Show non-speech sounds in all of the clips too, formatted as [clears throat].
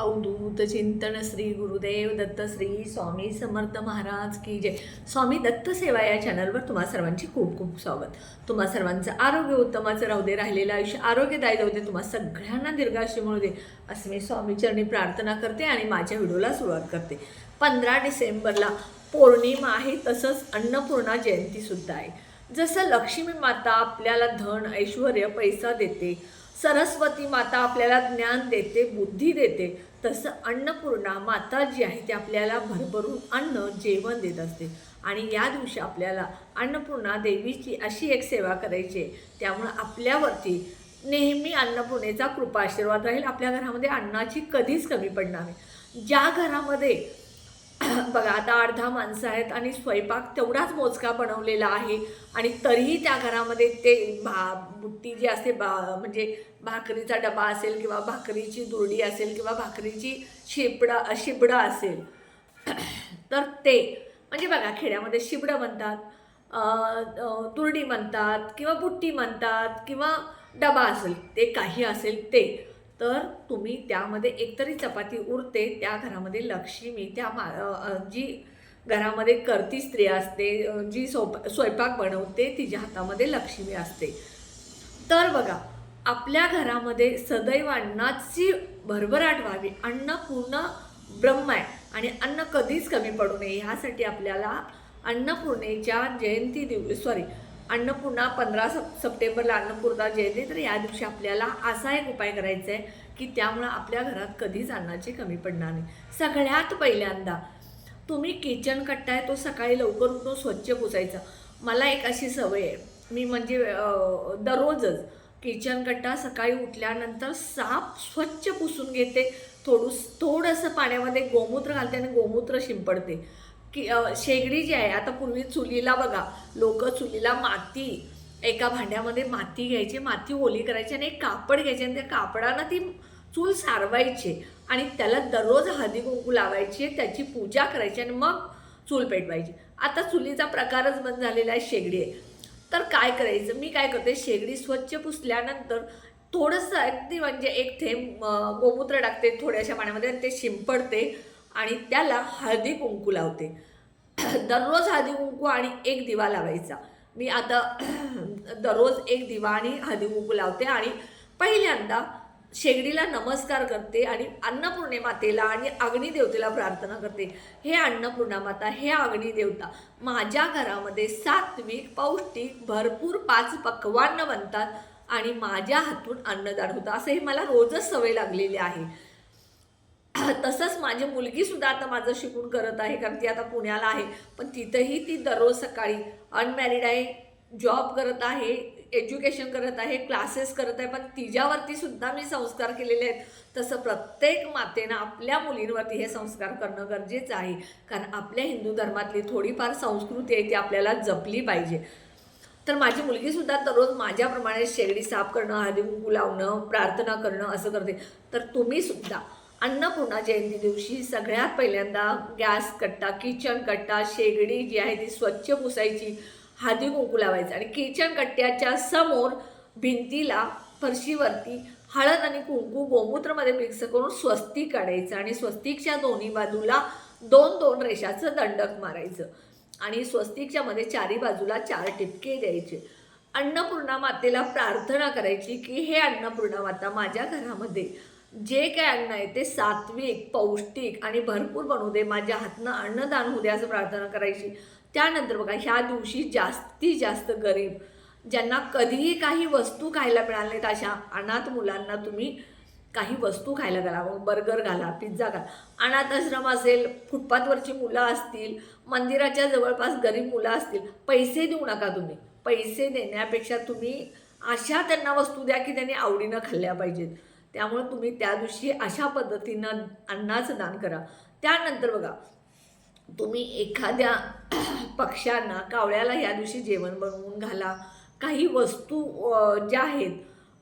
अवधूत चिंतन श्री गुरुदेव दत्त श्री स्वामी समर्थ महाराज की जय. स्वामी दत्त सेवा या चॅनलवर तुम्हा सर्वांची खूप खूप स्वागत. तुम्हा सर्वांचं आरोग्य उत्तमाचं राहू दे राहिलेलं आयुष्य आरोग्यदायी जाऊ दे तुम्हा सगळ्यांना दीर्घाशी मिळू दे असं मी स्वामीचरणी प्रार्थना करते आणि माझ्या व्हिडिओला सुरुवात करते. पंधरा डिसेंबरला पौर्णिमा आहे तसंच अन्नपूर्णा जयंतीसुद्धा आहे. जसं लक्ष्मी माता आपल्याला धन ऐश्वर पैसा देते सरस्वती माता आपल्याला ज्ञान देते बुद्धी देते तसं अन्नपूर्णा माता जी आहे ती आपल्याला भरभरून अन्न जेवण देत असते. आणि या दिवशी आपल्याला अन्नपूर्णा देवीची अशी एक सेवा करायची आहे त्यामुळं आपल्यावरती नेहमी अन्नपूर्णेचा कृपा आशीर्वाद राहील. आपल्या घरामध्ये अन्नाची कधीच कमी पडणार नाही. ज्या घरामध्ये [laughs] बघा आता अर्धा माणसं आहेत आणि स्वयंपाक तेवढाच मोजका बनवलेला आहे. आणि तरीही त्या घरामध्ये ते भा बुट्टी जी असते बा म्हणजे भाकरीचा डबा असेल किंवा भाकरीची दुरडी असेल किंवा भाकरीची शिपडा शिबडं असेल. [clears throat] तर ते म्हणजे बघा खेड्यामध्ये शिबडं म्हणतात अं, तुरडी म्हणतात किंवा बुट्टी म्हणतात किंवा डबा असेल ते काही असेल ते. तर तुम्ही त्यामध्ये एकतरी चपाती उरते त्या घरामध्ये लक्ष्मी त्या मा जी घरामध्ये करती स्त्री असते जी सोप स्वयंपाक बनवते तिच्या हातामध्ये लक्ष्मी असते. तर बघा आपल्या घरामध्ये सदैव अन्नाची भरभराट व्हावी. अन्न पूर्ण ब्रह्म आहे आणि अन्न कधीच कमी पडू नये. ह्यासाठी आपल्याला अन्नपूर्णेच्या जयंती दिव सॉरी अन्नपूर्णा पंधरा सप सप्टेंबरला अन्नपूर्णा जयंती. तर या दिवशी आपल्याला असा एक उपाय करायचा आहे की त्यामुळं आपल्या घरात कधीच अन्नाची कमी पडणार नाही. सगळ्यात पहिल्यांदा तुम्ही किचन कट्टा आहे तो सकाळी लवकर उठून स्वच्छ पुसायचा. मला एक अशी सवय आहे. मी म्हणजे दररोजच किचन कट्टा सकाळी उठल्यानंतर साफ स्वच्छ पुसून घेते. थोडूस थोडंसं पाण्यामध्ये गोमूत्र घालते आणि गोमूत्र शिंपडते. की शेगडी जी आहे आता पूर्वी चुलीला बघा लोक चुलीला माती एका भांड्यामध्ये माती घ्यायची माती ओली करायची आणि एक कापड घ्यायचे आणि त्या कापडानं ती चूल सारवायची आणि त्याला दररोज हळदी कुंकू लावायची त्याची पूजा करायची आणि मग चूल पेटवायची. आता चुलीचा प्रकारच बंद झालेला आहे शेगडी आहे. तर काय करायचं? मी काय करते? शेगडी स्वच्छ पुसल्यानंतर थोडंसं अगदी म्हणजे एक थेंब गोमूत्र टाकते थोड्याशा पाण्यामध्ये आणि ते शिंपडते. आणि त्याला हळदी कुंकू लावते. [clears throat] दररोज हळदी कुंकू आणि एक दिवा लावायचा. मी आता [clears throat] दररोज एक दिवा आणि हळदी कुंकू लावते आणि पहिल्यांदा शेगडीला नमस्कार करते आणि अन्नपूर्णे मातेला आणि अग्नी देवतेला प्रार्थना करते. हे अन्नपूर्णा माता हे अग्नी देवता माझ्या घरामध्ये सात्विक पौष्टिक भरपूर पाच पक्वान्न बनतात आणि माझ्या हातून अन्नदान होतं. असं हे मला रोजच सवय लागलेली आहे. [coughs] तसंच माझी मुलगी सुद्धा आता माझं शिकून करत आहे कारण ती आता पुण्याला आहे. पण तिथंही ती दररोज सकाळी अनमॅरिड आहे जॉब करत आहे एज्युकेशन करत आहे क्लासेस करत आहे पण तिच्यावरती सुद्धा मी संस्कार केलेले आहेत. तसं प्रत्येक मातेनं आपल्या मुलींवरती हे संस्कार करणं गरजेचं आहे. कारण आपल्या हिंदू धर्मातली थोडीफार संस्कृती आहे ती आपल्याला जपली पाहिजे. तर माझी मुलगीसुद्धा दररोज माझ्याप्रमाणे शेगडी साफ करणं हळदी कुंकू लावणं प्रार्थना करणं असं करते. तर तुम्ही सुद्धा अन्नपूर्णा जयंती दिवशी सगळ्यात पहिल्यांदा गॅस कट्टा किचन कट्टा शेगडी जी आहे ती स्वच्छ पुसायची. हादी कुंकू लावायचं आणि किचन कट्ट्याच्या समोर भिंतीला फरशीवरती हळद आणि कुंकू गोमूत्रमध्ये मिक्स करून स्वस्तिक काढायचं आणि स्वस्तिकच्या दोन्ही बाजूला दोन दोन रेषाचं दंडक मारायचं आणि स्वस्तिकच्या मध्ये चारी बाजूला चार टिपके द्यायचे. अन्नपूर्णा मातेला प्रार्थना करायची की हे अन्नपूर्णा माता माझ्या घरामध्ये जे काय अन्न आहे ते सात्विक पौष्टिक आणि भरपूर बनवू दे माझ्या हातनं अन्नदान होऊ दे असं प्रार्थना करायची. त्यानंतर बघा ह्या दिवशी जास्तीत जास्त गरीब ज्यांना कधीही काही वस्तू खायला मिळाल्या नाहीत अशा अनाथ मुलांना तुम्ही काही वस्तू खायला घाला. मग बर्गर घाला पिझ्झा घाला. अनाथ आश्रम असेल फुटपाथवरची मुलं असतील मंदिराच्या जवळपास गरीब मुलं असतील पैसे देऊ नका तुम्ही. पैसे देण्यापेक्षा तुम्ही अशा त्यांना वस्तू द्या की त्यांनी आवडीनं खाल्ल्या पाहिजेत. त्यामुळे तुम्ही त्या दिवशी अशा पद्धतीनं अन्नाचं दान करा. त्यानंतर बघा तुम्ही एखाद्या [clears throat] पक्ष्यांना कावळ्याला या दिवशी जेवण बनवून घाला. काही वस्तू ज्या आहेत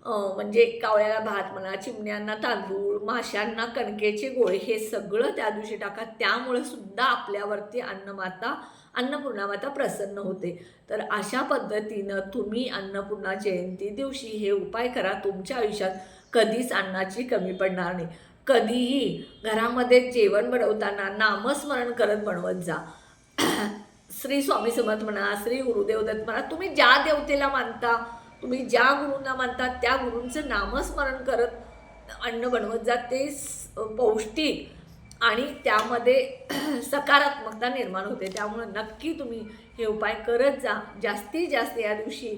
म्हणजे कावळ्याला भात म्हणा चिमण्यांना तांदूळ माशांना कणकेचे गोळे हे सगळं त्या दिवशी टाका. त्यामुळे सुद्धा आपल्यावरती अन्नमाता अन्नपूर्णा माता प्रसन्न होते. तर अशा पद्धतीनं तुम्ही अन्नपूर्णा जयंती दिवशी हे उपाय करा. तुमच्या आयुष्यात कधीच अन्नाची कमी पडणार नाही. कधीही घरामध्ये जेवण बनवताना नामस्मरण करत बनवत जा. [clears throat] श्री स्वामी समर्थ म्हणा श्री गुरुदेव दत्त म्हणा तुम्ही ज्या देवतेला मानता तुम्ही ज्या गुरूंना मानता त्या गुरूंचं नामस्मरण करत अन्न बनवत जा. ते पौष्टिक आणि त्यामध्ये [clears throat] सकारात्मकता निर्माण होते. त्यामुळं नक्की तुम्ही हे उपाय करत जा. जास्तीत जास्त या दिवशी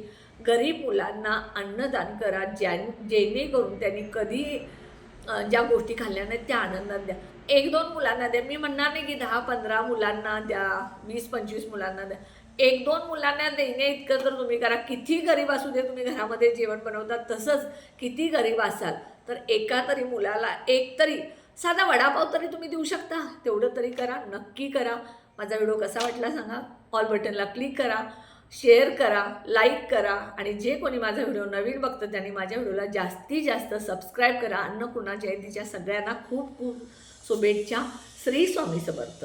गरीब मुलांना अन्नदान करा ज्या जेणेकरून त्यांनी कधी ज्या गोष्टी खाल्ल्या नाहीत त्या आनंदात द्या. एक दोन मुलांना द्या. मी म्हणणार नाही की दहा पंधरा मुलांना द्या वीस पंचवीस मुलांना द्या. एक दोन मुलांना देणे इतकं तर तुम्ही करा. किती गरीब असू दे तुम्ही घरामध्ये जेवण बनवता तसंच किती गरीब असाल तर एका तरी मुलाला एक तरी साधा वडापाव तरी तुम्ही देऊ शकता. तेवढं तरी करा नक्की करा. माझा व्हिडिओ कसा वाटला सांगा. ऑल बटनला क्लिक करा. शेअर करा लाईक करा आणि जे कोणी माझा व्हिडिओ नवीन बघतं त्यांनी माझ्या व्हिडिओला जास्तीत जास्त सबस्क्राईब करा. अन्नपूर्णा जयंतीच्या सगळ्यांना खूप खूप शुभेच्छा. श्री स्वामी समर्थ.